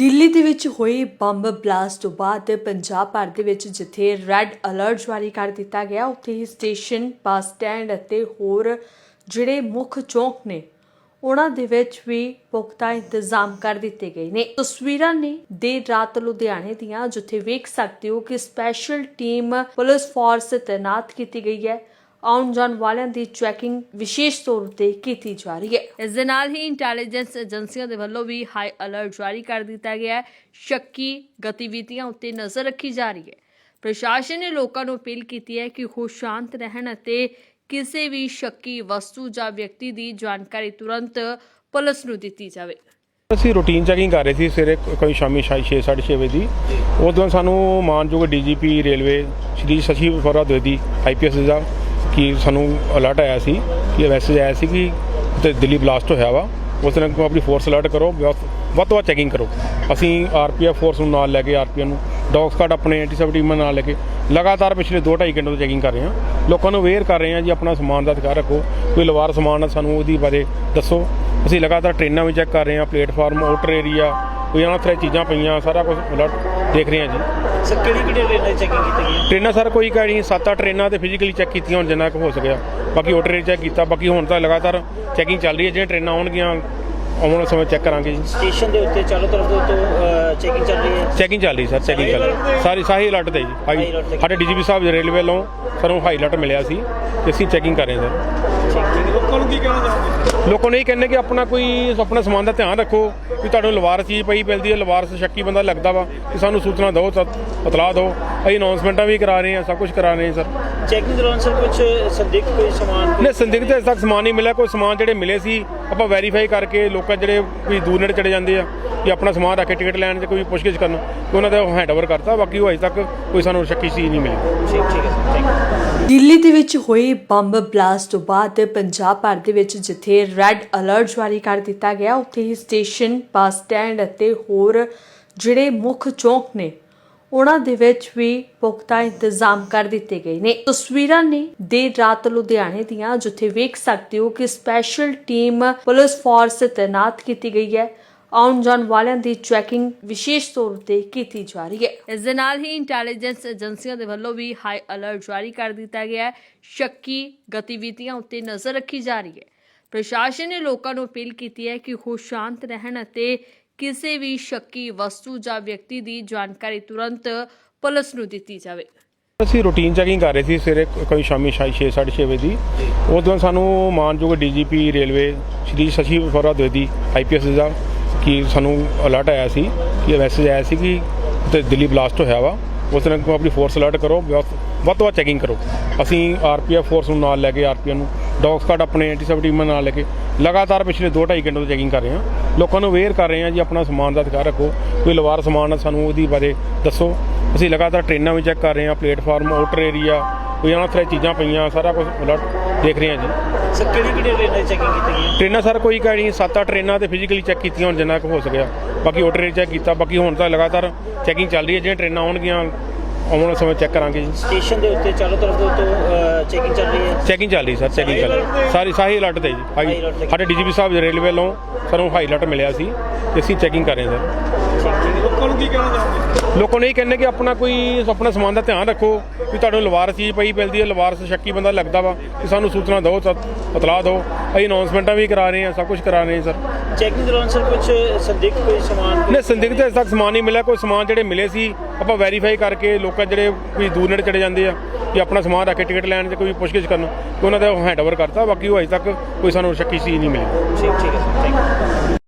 ਦਿੱਲੀ ਦੇ ਵਿੱਚ ਹੋਈ ਬੰਬ ਬਲਾਸਟ ਤੋਂ ਬਾਅਦ ਪੰਜਾਬ ਭਰ ਦੇ ਵਿੱਚ ਜਿੱਥੇ ਰੈੱਡ ਅਲਰਟ ਜਾਰੀ ਕਰ ਦਿੱਤਾ ਗਿਆ, ਉੱਥੇ ਹੀ ਸਟੇਸ਼ਨ ਬੱਸ ਸਟੈਂਡ ਅਤੇ ਹੋਰ ਜਿਹੜੇ ਮੁੱਖ ਚੌਂਕ ਨੇ, ਉਹਨਾਂ ਦੇ ਵਿੱਚ ਵੀ ਪੁਖਤਾ ਇੰਤਜ਼ਾਮ ਕਰ ਦਿੱਤੇ ਗਏ ਨੇ। ਤਸਵੀਰਾਂ ਨੇ ਦੇਰ ਰਾਤ ਲੁਧਿਆਣੇ ਦੀਆਂ, ਜਿੱਥੇ ਵੇਖ ਸਕਦੇ ਹੋ ਕਿ ਸਪੈਸ਼ਲ ਟੀਮ ਪੁਲਿਸ ਫੋਰਸ ਤੈਨਾਤ ਕੀਤੀ ਗਈ ਹੈ। ਆਉਣ ਜਾਣ ਵਾਲਿਆਂ ਦੀ ਚੈਕਿੰਗ ਵਿਸ਼ੇਸ਼ ਤੌਰ ਤੇ ਕੀਤੀ ਜਾ ਰਹੀ ਹੈ। ਇਸ ਦੇ ਨਾਲ ਹੀ ਇੰਟੈਲੀਜੈਂਸ ਏਜੰਸੀਆਂ ਦੇ ਵੱਲੋਂ ਵੀ ਹਾਈ ਅਲਰਟ ਜਾਰੀ ਕਰ ਦਿੱਤਾ ਗਿਆ ਹੈ। ਸ਼ੱਕੀ ਗਤੀਵਿਧੀਆਂ ਉੱਤੇ ਨਜ਼ਰ ਰੱਖੀ ਜਾ ਰਹੀ ਹੈ। ਪ੍ਰਸ਼ਾਸਨ ਨੇ ਲੋਕਾਂ ਨੂੰ ਅਪੀਲ ਕੀਤੀ ਹੈ ਕਿ ਉਹ ਸ਼ਾਂਤ ਰਹਿਣ ਅਤੇ ਕਿਸੇ ਵੀ ਸ਼ੱਕੀ ਵਸਤੂ ਜਾਂ ਵਿਅਕਤੀ ਦੀ ਜਾਣਕਾਰੀ ਤੁਰੰਤ ਪੁਲਿਸ ਨੂੰ ਦਿੱਤੀ ਜਾਵੇ। ਅਸੀਂ ਰੂਟੀਨ ਚੈਕਿੰਗ ਕਰ ਰਹੇ ਸੀ ਸਵੇਰੇ ਕੋਈ ਸ਼ਾਮੀ 6:30 ਵਜੇ ਦੀ। ਉਦੋਂ ਸਾਨੂੰ ਮਾਨਯੋਗ ਡੀਜੀਪੀ ਰੇਲਵੇ ਸ਼੍ਰੀ ਸਸ਼ੀ ਵਰਾ ਦਵੇਦੀ ਆਈਪੀਐਸ ਦਾ ਕਿ ਸਾਨੂੰ ਅਲਰਟ ਆਇਆ ਸੀ ਕਿ ਮੈਸੇਜ ਆਇਆ ਸੀ ਕਿ ਤੇ ਦਿੱਲੀ ਬਲਾਸਟ ਹੋਇਆ ਵਾ। ਉਸ ਨੇ ਆਪਣੀ ਫੋਰਸ ਅਲਰਟ ਕਰੋ ਵੱਧ ਤੋਂ ਵੱਧ ਚੈਕਿੰਗ ਕਰੋ। ਅਸੀਂ ਆਰਪੀਐਫ ਫੋਰਸ ਨੂੰ ਨਾਲ ਲੈ ਕੇ ਆਰਪੀਐਫ ਨੂੰ ਡੌਗ ਸਕਾਡ ਆਪਣੇ ਐਂਟੀ ਸਬ ਟੀਮਾਂ ਨਾਲ ਲੈ ਕੇ ਲਗਾਤਾਰ ਪਿਛਲੇ 2.5 ਘੰਟੇ ਤੋਂ ਚੈਕਿੰਗ ਕਰ ਰਹੇ ਹਾਂ। ਲੋਕਾਂ ਨੂੰ ਅਵੇਅਰ ਕਰ ਰਹੇ ਹਾਂ ਜੀ, ਆਪਣਾ ਸਮਾਨ ਦਾ ਅਧਿਕਾਰ ਰੱਖੋ। ਕੋਈ ਲਵਾਰ ਸਮਾਨ ਆ, ਸਾਨੂੰ ਉਹਦੀ ਬਾਰੇ ਦੱਸੋ। ਅਸੀਂ ਲਗਾਤਾਰ ਟ੍ਰੇਨਾਂ ਵੀ ਚੈੱਕ ਕਰ ਰਹੇ ਹਾਂ ਪਲੇਟਫਾਰਮ ਆਊਟਰ ਏਰੀਆ ਕੋਈ ਅਨਥਰੇ ਚੀਜ਼ਾਂ ਪਈਆਂ, ਸਾਰਾ ਕੁਝ ਅਲਰਟ ਦੇਖ ਰਹੇ ਹਾਂ ਜੀ। ਸਰ ਕਿਹੜੀ ਕਿਹੜੀ ਟ੍ਰੇਨਾਂ ਚੈਕਿੰਗ ਕੀਤੀ ਗਈ? ਟ੍ਰੇਨਾਂ ਸਰ ਕੋਈ ਸੱਤ ਅੱਠ ਟ੍ਰੇਨਾਂ ਤੇ ਫਿਜ਼ੀਕਲੀ ਚੈੱਕ ਕੀਤੀਆਂ ਹੁਣ ਜਿੰਨਾ ਕੁ ਹੋ ਸਕਿਆ। ਬਾਕੀ ਆਊਟਰ ਏਰੀਆ ਚੈੱਕ ਕੀਤਾ ਬਾਕੀ ਹੁਣ ਤਾਂ ਲਗਾਤਾਰ ਚੈਕਿੰਗ ਚੱਲ ਰਹੀ ਹੈ ਜਿਹੜੀਆਂ ਟ੍ਰੇਨਾਂ ਆਉਣਗੀਆਂ ਆਉਣ ਵਾਲੇ ਸਮੇਂ ਚੈੱਕ ਕਰਾਂਗੇ ਜੀ। ਸਟੇਸ਼ਨ ਦੇ ਉੱਤੇ ਚਾਰੋਂ ਤਰਫ ਉੱਤੇ ਚੈਕਿੰਗ ਚੱਲ ਰਹੀ ਹੈ? ਚੈਕਿੰਗ ਚੱਲ ਰਹੀ ਸਰ ਚੈਕਿੰਗ ਚੱਲ ਰਹੀ ਸਾਰੀ ਸਾਹੀ ਅਲਰਟ ਤੇ ਜੀ ਹਾਈ ਤੇ। ਸਾਡੇ ਡੀਜੀਪੀ ਸਾਹਿਬ ਰੇਲਵੇ ਵੱਲੋਂ ਸਾਨੂੰ ਹਾਈ ਅਲਰਟ ਮਿਲਿਆ ਸੀ ਤੇ ਅਸੀਂ ਚੈਕਿੰਗ ਕਰ ਰਹੇ ਹਾਂ ਸਰ। ਲੋਕਾਂ ਨੂੰ ਕੀ ਕਹਿਣਾ ਚਾਹੁੰਦੇ ਲੋਕਾਂ ਨੂੰ ਇਹ ਕਹਿੰਦੇ ਕਿ ਆਪਣਾ ਕੋਈ ਆਪਣਾ ਸਮਾਨ ਦਾ ਧਿਆਨ ਰੱਖੋ ਕਿ ਤੁਹਾਨੂੰ ਲਵਾਰ ਚੀਜ਼ ਪਈ ਮਿਲਦੀ ਹੈ ਲਵਾਰਸ ਸ਼ੱਕੀ ਬੰਦਾ ਲੱਗਦਾ ਵਾ ਕਿ ਸਾਨੂੰ ਸੂਚਨਾ ਦਿਓ ਤਾਂ ਇਤਲਾਹ ਦਿਓ। ਅਸੀਂ ਅਨਾਉਂਸਮੈਂਟਾਂ ਵੀ ਕਰਾ ਰਹੇ ਹਾਂ ਸਭ ਕੁਝ ਕਰਾ ਰਹੇ ਹਾਂ ਸਰ। ਚੈਕਿੰਗ ਦੌਰਾਨ ਸਰ ਕੁਝ ਸੰਦਿਗਧ ਕੋਈ ਸਮਾਨ? ਨੇ ਸੰਦਿਗਧ ਤੱਕ ਸਮਾਨ ਨਹੀਂ ਮਿਲਿਆ ਕੋਈ ਸਮਾਨ ਜਿਹੜੇ ਮਿਲੇ ਸੀ ਆਪਾਂ ਵੈਰੀਫਾਈ ਕਰਕੇ ਲੋਕਾਂ ਜਿਹੜੇ ਕੋਈ ਦੂਰ ਨੇੜੇ ਚੜੇ ਜਾਂਦੇ ਆ ਕਿ ਆਪਣਾ ਸਮਾਨ ਰੱਖ ਕੇ ਟਿਕਟ ਲੈਣ 'ਚ ਕੋਈ ਪੁੱਛਗਿੱਛ ਕਰਨ ਤੇ ਉਹਨਾਂ ਦਾ ਹੈਂਡਓਵਰ ਕਰਤਾ ਬਾਕੀ ਉਹ ਅਜੇ ਤੱਕ ਕੋਈ ਸਾਨੂੰ ਸ਼ੱਕੀ ਚੀਜ਼ ਨਹੀਂ ਮਿਲੀ। ਠੀਕ ਠੀਕ ਹੈ ਯੂ ਦਿੱਲੀ ਦੇ ਵਿੱਚ ਹੋਈ ਬੰਬ ਬਲਾਸਟ ਤੋਂ ਬਾਅਦ ਪੰਜਾਬ ਭਰ ਦੇ ਵਿੱਚ ਜਿੱਥੇ ਰੈੱਡ ਅਲਰਟ ਜਾਰੀ ਕਰ ਦਿੱਤਾ ਗਿਆ ਉੱਥੇ ਹੀ ਸਟੇਸ਼ਨ ਬੱਸ ਸਟੈਂਡ ਅਤੇ ਹੋਰ ਜਿਹੜੇ ਮੁੱਖ ਚੌਂਕ ਨੇ ਉਹਨਾਂ ਦੇ ਵਿੱਚ ਵੀ ਪੁਖਤਾ ਇੰਤਜ਼ਾਮ ਕਰ ਦਿੱਤੇ ਗਏ ਨੇ। ਤਸਵੀਰਾਂ ਨੇ ਦੇਰ ਰਾਤ ਲੁਧਿਆਣੇ ਦੀਆਂ, ਜਿੱਥੇ ਵੇਖ ਸਕਦੇ ਹੋ ਕਿ ਸਪੈਸ਼ਲ ਟੀਮ ਪੁਲਿਸ ਫੋਰਸ ਤੈਨਾਤ ਕੀਤੀ ਗਈ ਹੈ। ਆਉਣ ਜਾਣ ਵਾਲਿਆਂ ਦੀ ਚੈਕਿੰਗ ਵਿਸ਼ੇਸ਼ ਤੌਰ ਤੇ ਕੀਤੀ ਜਾ ਰਹੀ ਹੈ। ਇਸ ਦੇ ਨਾਲ ਹੀ ਇੰਟੈਲੀਜੈਂਸ ਏਜੰਸੀਆਂ ਦੇ ਵੱਲੋਂ ਵੀ ਹਾਈ ਅਲਰਟ ਜਾਰੀ ਕਰ ਦਿੱਤਾ ਗਿਆ ਹੈ। ਸ਼ੱਕੀ ਗਤੀਵਿਧੀਆਂ ਉੱਤੇ ਨਜ਼ਰ ਰੱਖੀ ਜਾ ਰਹੀ ਹੈ। ਪ੍ਰਸ਼ਾਸਨ ਨੇ ਲੋਕਾਂ ਨੂੰ ਅਪੀਲ ਕੀਤੀ ਹੈ ਕਿ ਉਹ ਸ਼ਾਂਤ ਰਹਿਣ ਅਤੇ ਕਿਸੇ ਵੀ ਸ਼ੱਕੀ ਵਸਤੂ ਜਾਂ ਵਿਅਕਤੀ ਦੀ ਜਾਣਕਾਰੀ ਤੁਰੰਤ ਪੁਲਿਸ ਨੂੰ ਦਿੱਤੀ ਜਾਵੇ। ਅਸੀਂ ਰੂਟੀਨ ਚੈਕਿੰਗ ਕਰ ਰਹੇ ਸੀ ਸਵੇਰੇ ਕੋਈ ਸ਼ਾਮੀ 6:30 ਵਜੇ ਦੀ। ਉਸ ਦਿਨ ਸਾਨੂੰ ਮਾਨਯੋਗ ਡੀਜੀਪੀ ਰੇਲਵੇ ਸ਼੍ਰੀ ਸ਼ਸ਼ੀ ਫਰਾ ਦੇਦੀ ਆਈਪੀਐਸ ਦਾ ਕਿ ਸਾਨੂੰ ਅਲਰਟ ਆਇਆ ਸੀ ਕਿ ਮੈਸੇਜ ਆਇਆ ਸੀ ਕਿ ਤੇ ਦਿੱਲੀ ਬਲਾਸਟ ਹੋਇਆ ਵਾ। ਉਸ ਦਿਨ ਆਪਣੀ ਫੋਰਸ ਅਲਰਟ ਕਰੋ ਵੱਧ ਤੋਂ ਵੱਧ ਚੈਕਿੰਗ ਕਰੋ। ਅਸੀਂ ਆਰਪੀਐਫ ਫੋਰਸ ਨੂੰ ਨਾਲ ਲੈ ਕੇ ਆਰਪੀਐਫ ਨੂੰ ਡੌਗ ਸਕਾਡ ਆਪਣੇ ਐਂਟੀ ਸਬ ਟੀਮਾਂ ਨਾਲ ਲੈ ਕੇ ਲਗਾਤਾਰ ਪਿਛਲੇ 2.5 ਘੰਟੇ ਤੋਂ ਚੈਕਿੰਗ ਕਰ ਰਹੇ ਹਾਂ। ਲੋਕਾਂ ਨੂੰ ਅਵੇਅਰ ਕਰ ਰਹੇ ਹਾਂ ਜੀ ਆਪਣਾ ਸਮਾਨ ਦਾ ਅਧਿਕਾਰ ਰੱਖੋ। ਕੋਈ ਲਵਾਰ ਸਮਾਨ ਆ ਸਾਨੂੰ ਉਹਦੀ ਬਾਰੇ ਦੱਸੋ। ਅਸੀਂ ਲਗਾਤਾਰ ਟ੍ਰੇਨਾਂ ਵੀ ਚੈੱਕ ਕਰ ਰਹੇ ਹਾਂ ਪਲੇਟਫਾਰਮ ਆਊਟਰ ਏਰੀਆ ਕੋਈ ਅਨਥਰੇ ਚੀਜ਼ਾਂ ਪਈਆਂ ਸਾਰਾ ਕੁਝ ਅਲਰਟ ਦੇਖ ਰਹੇ ਹਾਂ ਜੀ। ਸਰ ਕਿਹੜੀ ਕਿਹੜੀ ਟ੍ਰੇਨਾਂ ਚੈਕਿੰਗ ਕੀਤੀ ਗਈ ਹੈ? ਟ੍ਰੇਨਾਂ ਸਰ ਕੋਈ ਕਹਿ ਨਹੀਂ ਸੱਤ ਅੱਠ ਟ੍ਰੇਨਾਂ ਤੇ ਫਿਜ਼ੀਕਲੀ ਚੈੱਕ ਕੀਤੀਆਂ ਹੁਣ ਜਿੰਨਾ ਕੁ ਹੋ ਸਕਿਆ। ਬਾਕੀ ਆਊਟਰ ਏਰੀਆ ਚੈੱਕ ਕੀਤਾ ਬਾਕੀ ਹੁਣ ਤਾਂ ਲਗਾਤਾਰ ਚੈਕਿੰਗ ਚੱਲ ਰਹੀ ਹੈ ਜਿਹੜੀਆਂ ਟ੍ਰੇਨਾਂ ਆਉਣਗੀਆਂ ਆਉਣ ਵਾਲੇ ਸਮੇਂ ਚੈੱਕ ਕਰਾਂਗੇ ਜੀ। ਸਟੇਸ਼ਨ ਦੇ ਉੱਤੇ ਚਾਰੋਂ ਤਰਫ ਉੱਤੇ ਚੈਕਿੰਗ ਚੱਲ ਰਹੀ ਹੈ? ਚੈਕਿੰਗ ਚੱਲ ਰਹੀ ਸਰ ਚੈਕਿੰਗ ਚੱਲ ਰਹੀ ਸਾਰੀ ਸਾਹੀ ਅਲਰਟ ਤੇ ਜੀ ਹਾਈ ਤੇ। ਸਾਡੇ ਡੀਜੀਪੀ ਸਾਹਿਬ ਰੇਲਵੇ ਵੱਲੋਂ ਸਾਨੂੰ ਹਾਈ ਅਲਰਟ ਮਿਲਿਆ ਸੀ ਤੇ ਅਸੀਂ ਚੈਕਿੰਗ ਕਰ ਰਹੇ ਹਾਂ ਸਰ ਲੋਕਾਂ ਨੂੰ ਕੀ ਕਹਿਣਾ ਚਾਹੁੰਦੇ ਲੋਕਾਂ ਨੂੰ ਇਹ ਕਹਿੰਦੇ ਕਿ ਆਪਣਾ ਕੋਈ ਆਪਣਾ ਸਮਾਨ ਦਾ ਧਿਆਨ ਰੱਖੋ ਕਿ ਤੁਹਾਨੂੰ ਲਵਾਰ ਚੀਜ਼ ਪਈ ਮਿਲਦੀ ਹੈ ਲਵਾਰਸ ਸ਼ੱਕੀ ਬੰਦਾ ਲੱਗਦਾ ਵਾ ਕਿ ਸਾਨੂੰ ਸੂਚਨਾ ਦਿਓ ਤਾਂ ਇਤਲਾਹ ਦਿਓ। ਅਸੀਂ ਅਨਾਉਂਸਮੈਂਟਾਂ ਵੀ ਕਰਾ ਰਹੇ ਹਾਂ ਸਭ ਕੁਝ ਕਰਾ ਰਹੇ ਹਾਂ ਸਰ। ਚੈਕਿੰਗ ਦੌਰਾਨ ਸਰ ਕੁਝ ਸੰਦਿਗਧ ਕੋਈ ਸਮਾਨ ਨੇ ਸੰਦਿਗਧ ਅਜੇ ਤੱਕ ਸਮਾਨ ਨਹੀਂ ਮਿਲਿਆ। ਕੋਈ ਸਮਾਨ ਜਿਹੜੇ ਮਿਲੇ ਸੀ ਆਪਾਂ ਵੈਰੀਫਾਈ ਕਰਕੇ ਲੋਕਾਂ ਜਿਹੜੇ ਕੋਈ ਦੂਰ ਨੇੜੇ ਚੜੇ ਜਾਂਦੇ ਆ ਕਿ ਆਪਣਾ ਸਮਾਨ ਰੱਖ ਕੇ ਟਿਕਟ ਲੈਣ 'ਚ ਕੋਈ ਪੁੱਛਗਿੱਛ ਕਰਨ ਤੇ ਉਹਨਾਂ ਦਾ ਹੈਂਡਓਵਰ ਕਰਤਾ। ਬਾਕੀ ਉਹ ਅਜੇ ਤੱਕ ਕੋਈ ਸਾਨੂੰ ਸ਼ੱਕੀ ਚੀਜ਼ ਨਹੀਂ ਮਿਲੀ। ਠੀਕ ਠੀਕ ਹੈ ਸਰ ਥੈਂਕ ਯੂ